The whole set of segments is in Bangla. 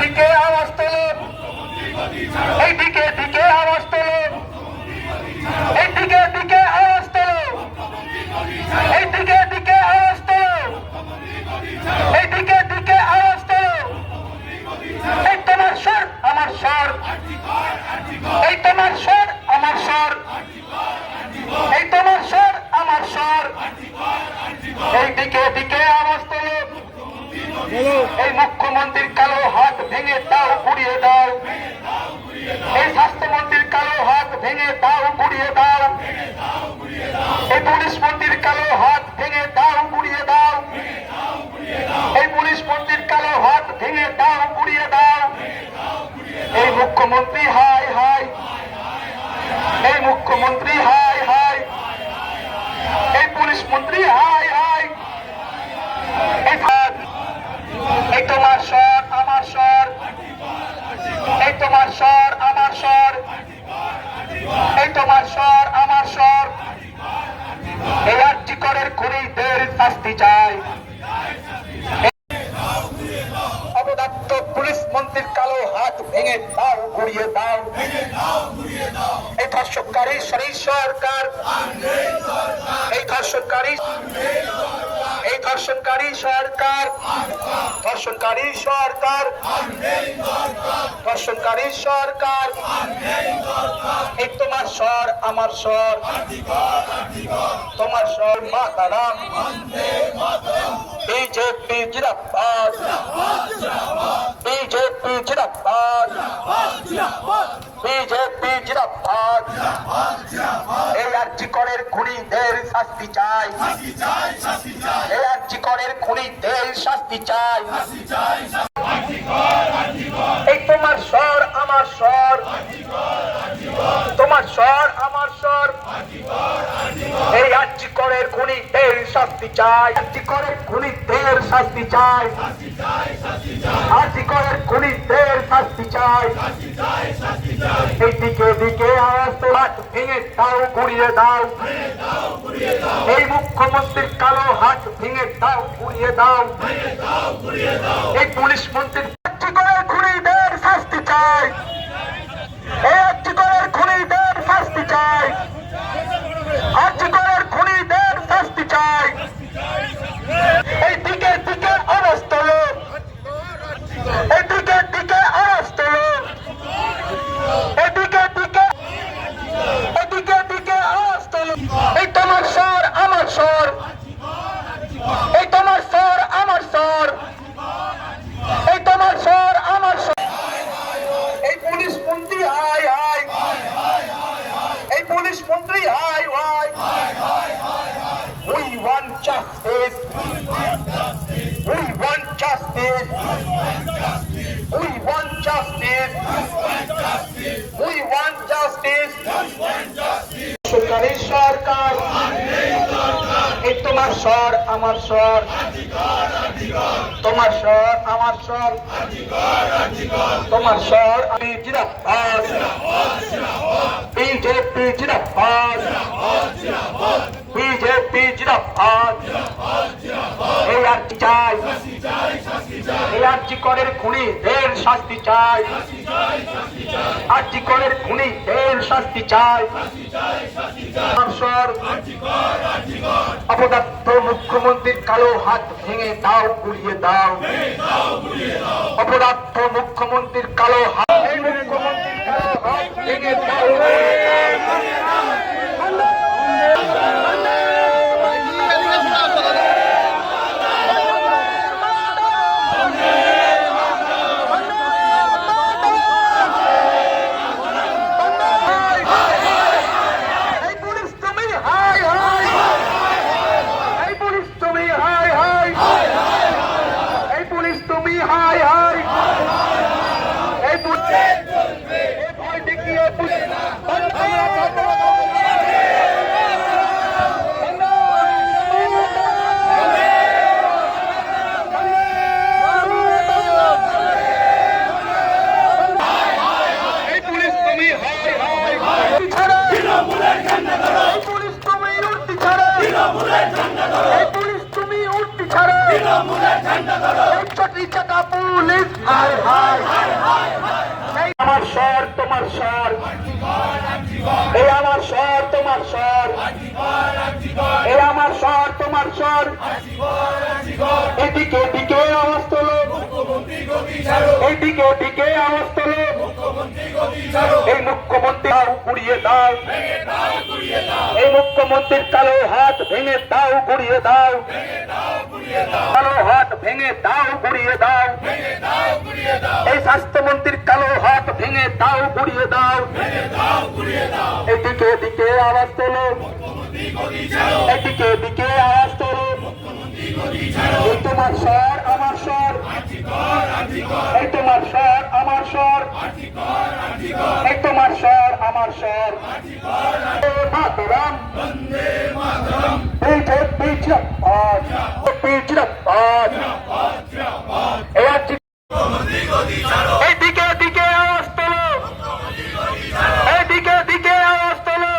দিকে আওয়াজ তোলো। এই দিকে দিকে আওয়াজ দিকে দিকে আওয়াজ দিকে দিকে আওয়াজ দিকে দিকে আওয়াজ তোলো। এই তোমার স্বর, আমার স্বর। এই আমার স্বর। এই আমার স্বর। এই দিকে এই মুখ্যমন্ত্রীর কালো হাত ভেঙে দাও গুড়িয়ে দাও। এই স্বাস্থ্যমন্ত্রীর কালো হাত ভেঙে দাও গুড়িয়ে দাও। এই পুলিশ মন্ত্রীর কালো হাত ভেঙে দাও গুড়িয়ে দাও। এই পুলিশ মন্ত্রীর কালো হাত ভেঙে দাও গুড়িয়ে দাও। এই মুখ্যমন্ত্রী হাই হাই এই মুখ্যমন্ত্রী হাই হাই এই পুলিশ মন্ত্রী হাই হাই তোমার স্বর আমার স্বর এই তোমার স্বর আমার স্বর এই তোমার স্বর আমার স্বর এই আর্জি করের খুনিদের শাস্তি চাই অবদত্ত পুলিশ মন্ত্রীর কালো হাত ভেঙে দাও ঘুরিয়ে দাও। এই ধর্ষককারী শরীর সরকার। এই ধর্ষককারী এই ধর্ষণকারী সরকার। ধর্ষণকারী সরকার। ধর্ষণকারী সরকার। এই তোমার স্বর, আমার স্বর। তোমার স্বর মাতারাম। বিজেপি জিরাবাদ বিজেপি জিরাবাদ বিজেপি জিরাবাদ এই আর্জি করের খুনিদের শাস্তি চাই এই খুনি খুনিদের শাস্তি চাই এই তোমার স্বর, আমার স্বর। তোমার স্বর এই করের খুনিদের শাস্তি চাই। আর্জি করের খুনিদের শাস্তি চাই। আর্জি করের খুনিদের শাস্তি চাই। এই দিকে আওয়াজ তো ভেঙে দাও ঘুরিয়ে দাও। এই মুখ্যমন্ত্রীর কালো হাত, ভেঙে দাও ঘুরিয়ে দাও। এই পুলিশ মন্ত্রীর করের খুনিদের শাস্তি চাই এই আর্জি করের খুনিদের শাস্তি চাই আর্জি করের খুনিদের শাস্তি চাই এই দিকে দিকে আওয়াজ তোলো এই দিকে দিকে আওয়াজ তোলো এদিকে দিকে এদিকে দিকে আওয়াজ তোলো এই তোমার স্বর আমার স্বর এই তোমার স্বর আমার স্বর এই তোমার স্বর আমার স্বর এই পুলিশ মন্ত্রী হাই হাই এই পুলিশ মন্ত্রী হাই হাই We want justice. We want justice. We want justice. We want justice. সরকারি সরকার এই তোমার স্বর আমার স্বর তোমার স্বর আমার স্বর তোমার স্বর আমি জিরাবাদ বিজেপি জিরাবাদ বিজেপি জিরাবাদ এই আর্জি চাই আর্জি করের খুনিদের শাস্তি চাই। আর্জি করের খুনি খুনিদের শাস্তি চাই। অপদার্থ মুখ্যমন্ত্রীর কালো হাত ভেঙে দাও গুড়িয়ে দাও। অপদার্থ মুখ্যমন্ত্রীর কালো হাত মুখ্যমন্ত্রীর কালো হাত ভেঙে দাও। আমার স্বর তোমার স্বর এই আমার স্বর তোমার স্বর এই আমার স্বর তোমার স্বর এদিকে দিকে আওয়াজ তোলো। এদিকে দিকে আওয়াজ তোলো। এই মুখ্যমন্ত্রী উড়িয়ে দাও। এই মুখ্যমন্ত্রীর কালো হাত ভেঙে তাও ঘুরিয়ে দাও। কালো হাত ভেঙে দাও গুড়িয়ে দাও। এই স্বাস্থ্যমন্ত্রীর কালো হাত ভেঙে দাও গুড়িয়ে দাও। এদিকে এদিকে আওয়াজ তোলো। এদিকে এদিকে আওয়াজ তোলো। এই তোমার স্বর, আমার স্বর। এই তোমার স্বর, আমার স্বর। আমার স্বর। মাতরম। বিজেপি জিরাপাত বিজেপি জিরাপাত এই আজকে এই দিকে দিকে আওয়াজ তোলো এই দিকে দিকে আওয়াজ তোলো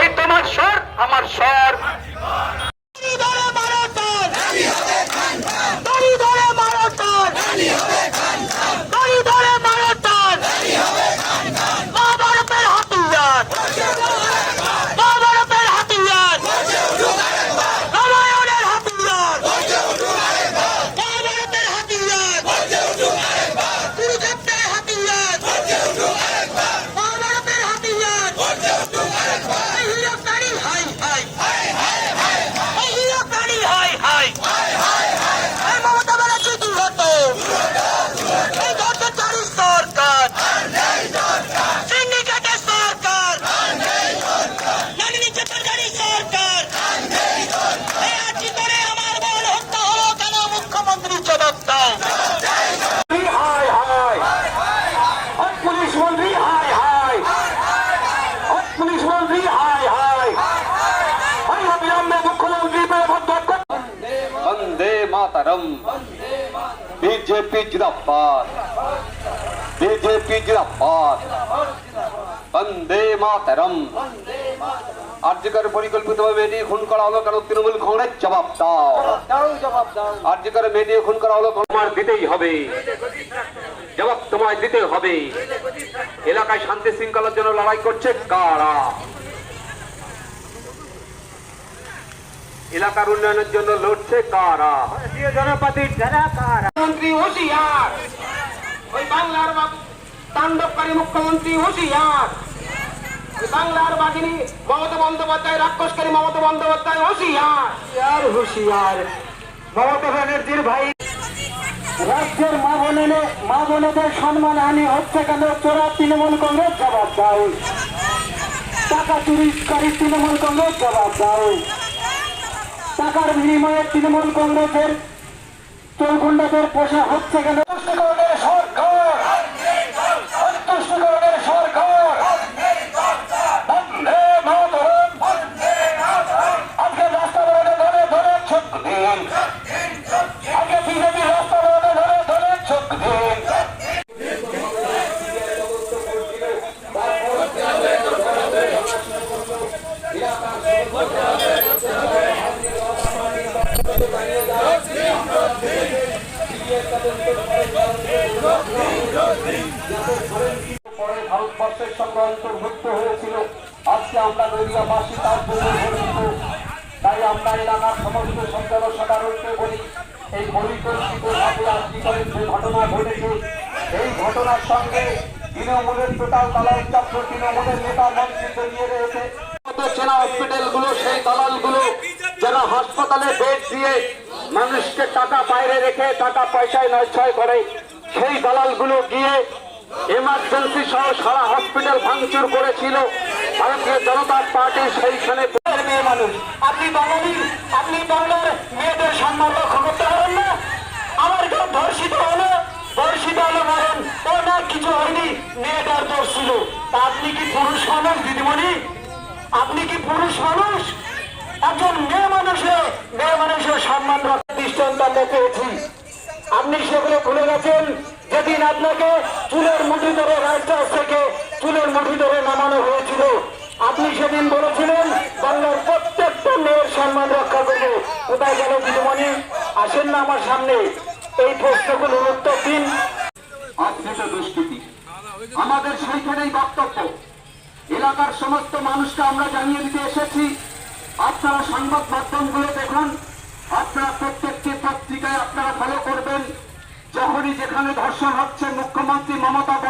এই তোমার স্বর আমার স্বর দাড়ি ধরে মারো টান দাড়ি ধরে মারো টান দাড়ি ধরে মারো টান মা বরফের হাতিয়ার মা বরফের হাতিয়ার রামায়ণের হাতিয়ার মা বরফের হাতিয়ার কুরুক্ষেত্রের হাতিয়ার মা বরফের হাতিয়ার এই হিরো গাড়ি হাই হাই এই হিরো গাড়ি হাই হাই এই মমতা ব্যানার্জি কি হতো এই ভট্টাচারী সরকার সিন্ডিকেটের সরকার নানিনী চট্টোপাধ্যায় সরকার এই আজকে করে আমার বল হত্যা হলো কেন মুখ্যমন্ত্রী জবাব দাও হাই হাই আর পুলিশ মন্ত্রী হাই হাই আর পুলিশ মন্ত্রী হাই হাই হাই অবিলম্বে মুখ্যমন্ত্রী ভদ্র মাতারম বিজেপি জিরাবাদ বিজেপি জিরাবাদ বন্দে মাতারম আর্যকর পরিকল্পিতভাবে মেয়েটি খুন করা হলো কারণ তৃণমূল কংগ্রেস জবাব দাও আর্যকর মেয়েটি খুন করা হলো তোমার দিতেই হবে জবাব তোমায় দিতে হবে। এলাকায় শান্তি শৃঙ্খলার জন্য লড়াই করছে কারা? এলাকার উন্নয়নের জন্য লড়ছে কারা? জনপাতির যারা কারা? মন্ত্রী হুঁশিয়ার। ওই বাংলার বা- তাণ্ডবকারী মুখ্যমন্ত্রী হুঁশিয়ার। বাংলার বাহিনী মমতা বন্দ্যোপাধ্যায় রাক্ষসকারী মমতা বন্দ্যোপাধ্যায় হুঁশিয়ার। হুঁশিয়ার হুঁশিয়ার। মমতা ব্যানার্জির ভাই। রাজ্যের মা বোনেদের মা বোনেদের হচ্ছে কেন? চোরা তৃণমূল কংগ্রেস জবাব দাও। টাকা চুরিকারী তৃণমূল কংগ্রেস জবাব দাও। টাকার বিনিময়ে তৃণমূল কংগ্রেসের চৌগুন্ডাদের পোষা হচ্ছে কেন? ভারতবর্ষের সঙ্গে অন্তর্ভুক্ত হয়েছিল। আজকে আমরা নদিয়াবাসী তার জন্য তাই আমরা এলাকার সমস্ত জনসাধারণকে বলি, এই পরিকল্পিতভাবে আজকে যে ঘটনা ঘটেছে, এই ঘটনার সঙ্গে তৃণমূলের টোটাল দালাল চক্র তৃণমূলের নেতা মন্ত্রীকে নিয়ে রয়েছে। চেনা হসপিটালগুলো, সেই দালালগুলো যারা হাসপাতালে বেড দিয়ে মানুষকে টাকা বাইরে রেখে টাকা পয়সায় নয় করে, সেই দালালগুলো গিয়ে এমার্জেন্সি সহ সারা হসপিটাল ভাঙচুর করেছিল। ভারতীয় জনতা পার্টি সেইখানে মেয়ে মানুষ, আপনি বাঙালি, আপনি বাংলার মেয়েদের সম্মান রক্ষা করতে পারেন না। আমার কেউ ধর্ষিত হলো ধর্ষিত হলো মারেন ও না, কিছু হয়নি, মেয়েটার দোষ ছিল। তা আপনি কি পুরুষ মানুষ, দিদিমণি? আপনি কি পুরুষ মানুষ? একজন মানুষের সম্মান দৃষ্টান্ত আমরা পেয়েছি। আপনি সেগুলো ভুলে গেছেন? যেদিন আপনাকে চুলের মুঠি ধরে রাজদাস থেকে চুলের মুঠি ধরে নামানো হয়েছিল, আপনি সেদিন বলেছিলেন, বাংলার প্রত্যেকটা মেয়ের সম্মান রক্ষা করব। কোথায় গেল দিদিমণি? আসেন না আমার সামনে। এই প্রশ্নগুলোর উত্তর দিন। আমাদের সেইখানেই বক্তব্য। এলাকার সমস্ত মানুষকে আমরা জানিয়ে দিতে এসেছি আপনারা সংবাদ মাধ্যমগুলো দেখুন, আপনারা প্রত্যেকটি পত্রিকায় আপনারা ফলো করবেন। যখনই যেখানে ধর্ষণ হচ্ছে, মুখ্যমন্ত্রী মমতা